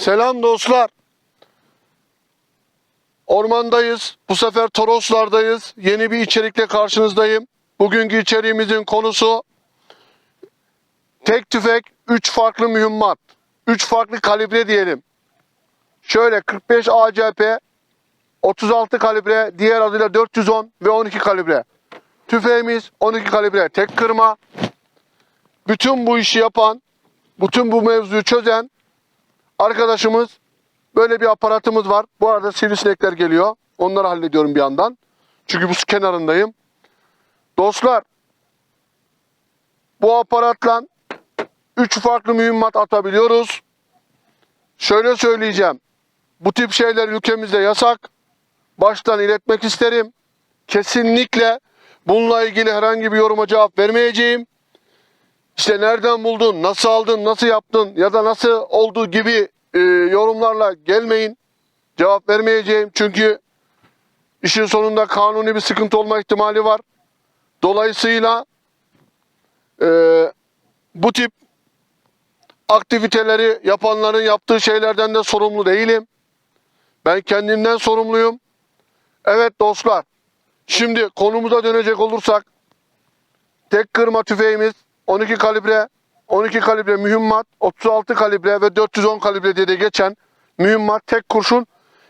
Selam dostlar. Ormandayız. Bu sefer Toroslardayız. Yeni bir içerikle karşınızdayım. Bugünkü içeriğimizin konusu tek tüfek 3 farklı mühimmat. 3 farklı kalibre diyelim. Şöyle 45 ACP, 36 kalibre, diğer adıyla 410 ve 12 kalibre. Tüfeğimiz 12 kalibre tek kırma. Bütün bu işi yapan, bütün bu mevzuyu çözen arkadaşımız böyle bir aparatımız var. Bu arada sivrisinekler geliyor. Onları hallediyorum bir yandan. Çünkü bu su kenarındayım. Dostlar bu aparatla 3 farklı mühimmat atabiliyoruz. Şöyle söyleyeceğim. Bu tip şeyler ülkemizde yasak. Baştan iletmek isterim. Kesinlikle bununla ilgili herhangi bir yoruma cevap vermeyeceğim. İşte nereden buldun, nasıl aldın, nasıl yaptın ya da nasıl olduğu gibi e, yorumlarla gelmeyin. Cevap vermeyeceğim çünkü işin sonunda kanuni bir sıkıntı olma ihtimali var. Dolayısıyla e, bu tip aktiviteleri yapanların yaptığı şeylerden de sorumlu değilim. Ben kendimden sorumluyum. Evet dostlar, şimdi konumuza dönecek olursak tek kırma tüfeğimiz 12 kalibre, 12 kalibre mühimmat, 36 kalibre ve 410 kalibre diye de geçen mühimmat tek kurşun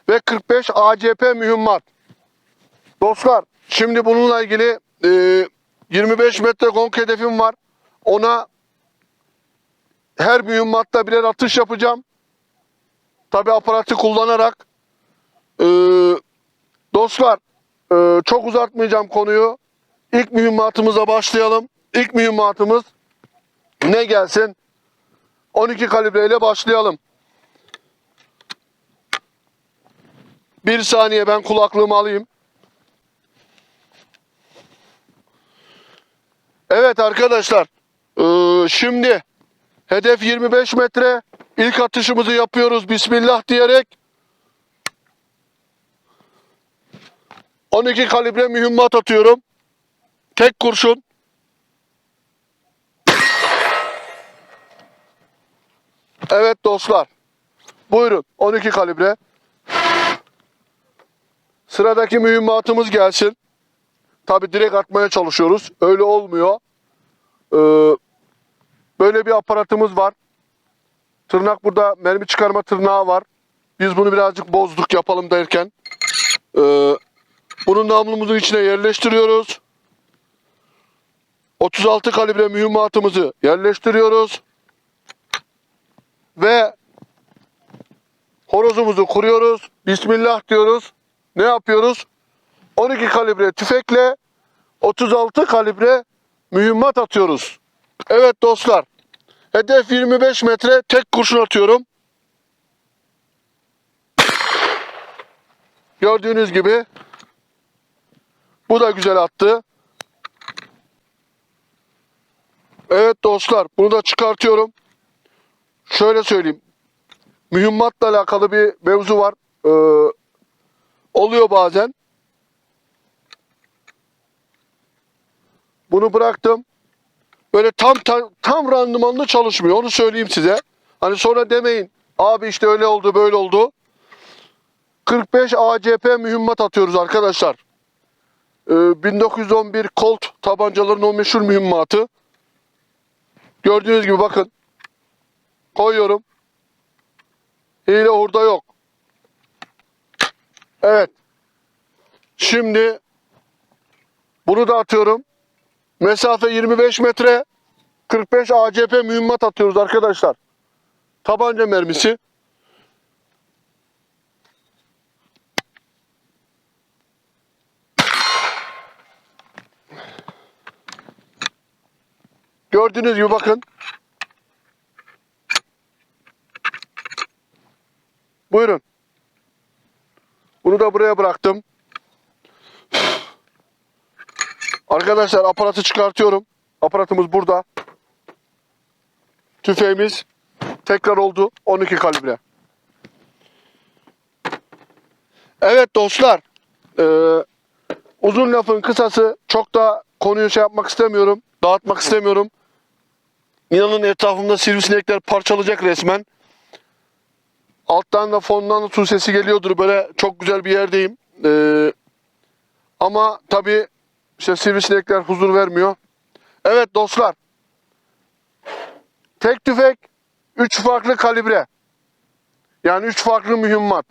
ve 45 ACP mühimmat. Dostlar şimdi bununla ilgili e, 25 metre gong hedefim var. Ona her mühimmatta birer atış yapacağım. Tabi aparatı kullanarak. E, dostlar e, çok uzatmayacağım konuyu. İlk mühimmatımıza başlayalım. İlk mühimmatımız ne gelsin? 12 kalibreyle başlayalım. Bir saniye ben kulaklığımı alayım. Evet arkadaşlar. eee, şimdi hedef 25 metre. İlk atışımızı yapıyoruz. Bismillah diyerek. 12 kalibre mühimmat atıyorum. Tek kurşun. Evet dostlar. Buyurun 12 kalibre. Sıradaki mühimmatımız gelsin. Tabi direkt atmaya çalışıyoruz. Öyle olmuyor. Ee, böyle bir aparatımız var. Tırnak burada mermi çıkarma tırnağı var. Biz bunu birazcık bozduk yapalım derken. Ee, bunu namlumuzun içine yerleştiriyoruz. 36 kalibre mühimmatımızı yerleştiriyoruz. Ve horozumuzu kuruyoruz. Bismillah diyoruz. Ne yapıyoruz? 12 kalibre tüfekle 36 kalibre mühimmat atıyoruz. Evet dostlar. Hedef 25 metre tek kurşun atıyorum. Gördüğünüz gibi bu da güzel attı. Evet dostlar bunu da çıkartıyorum. Şöyle söyleyeyim. Mühimmatla alakalı bir mevzu var. Ee, oluyor bazen. Bunu bıraktım. Böyle tam tam, tam randımanlı çalışmıyor. Onu söyleyeyim size. Hani sonra demeyin. Abi işte öyle oldu böyle oldu. 45 ACP mühimmat atıyoruz arkadaşlar. Ee, 1911 Colt tabancaların o meşhur mühimmatı. Gördüğünüz gibi bakın. Koyuyorum. Hile hurda yok. Evet. Şimdi bunu da atıyorum. Mesafe 25 metre. 45 ACP mühimmat atıyoruz arkadaşlar. Tabanca mermisi. Gördüğünüz gibi bakın. Buyurun. Bunu da buraya bıraktım. Arkadaşlar aparatı çıkartıyorum. Aparatımız burada. Tüfeğimiz tekrar oldu 12 kalibre. Evet dostlar. Ee, uzun lafın kısası çok da konuyu şey yapmak istemiyorum. Dağıtmak istemiyorum. İnanın etrafımda sivrisinekler parçalayacak resmen. Alttan da fondan da su sesi geliyordur. Böyle çok güzel bir yerdeyim. Ee, ama tabii işte sivrisinekler huzur vermiyor. Evet dostlar. Tek tüfek, üç farklı kalibre. Yani üç farklı mühimmat.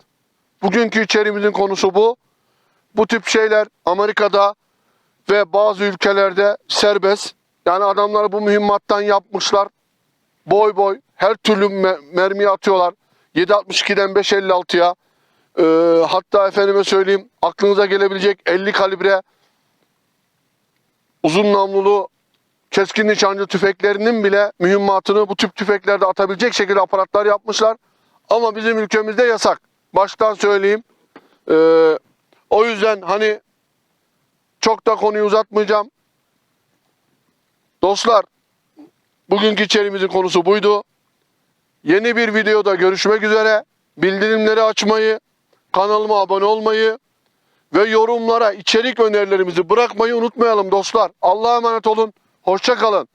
Bugünkü içeriğimizin konusu bu. Bu tip şeyler Amerika'da ve bazı ülkelerde serbest. Yani adamlar bu mühimmattan yapmışlar. Boy boy her türlü me- mermi atıyorlar. 7.62'den 5.56'ya. Ee, hatta efendime söyleyeyim aklınıza gelebilecek 50 kalibre uzun namlulu keskin nişancı tüfeklerinin bile mühimmatını bu tip tüfeklerde atabilecek şekilde aparatlar yapmışlar. Ama bizim ülkemizde yasak. Baştan söyleyeyim. Ee, o yüzden hani çok da konuyu uzatmayacağım. Dostlar, bugünkü içeriğimizin konusu buydu. Yeni bir videoda görüşmek üzere. Bildirimleri açmayı, kanalıma abone olmayı ve yorumlara içerik önerilerimizi bırakmayı unutmayalım dostlar. Allah'a emanet olun. Hoşça kalın.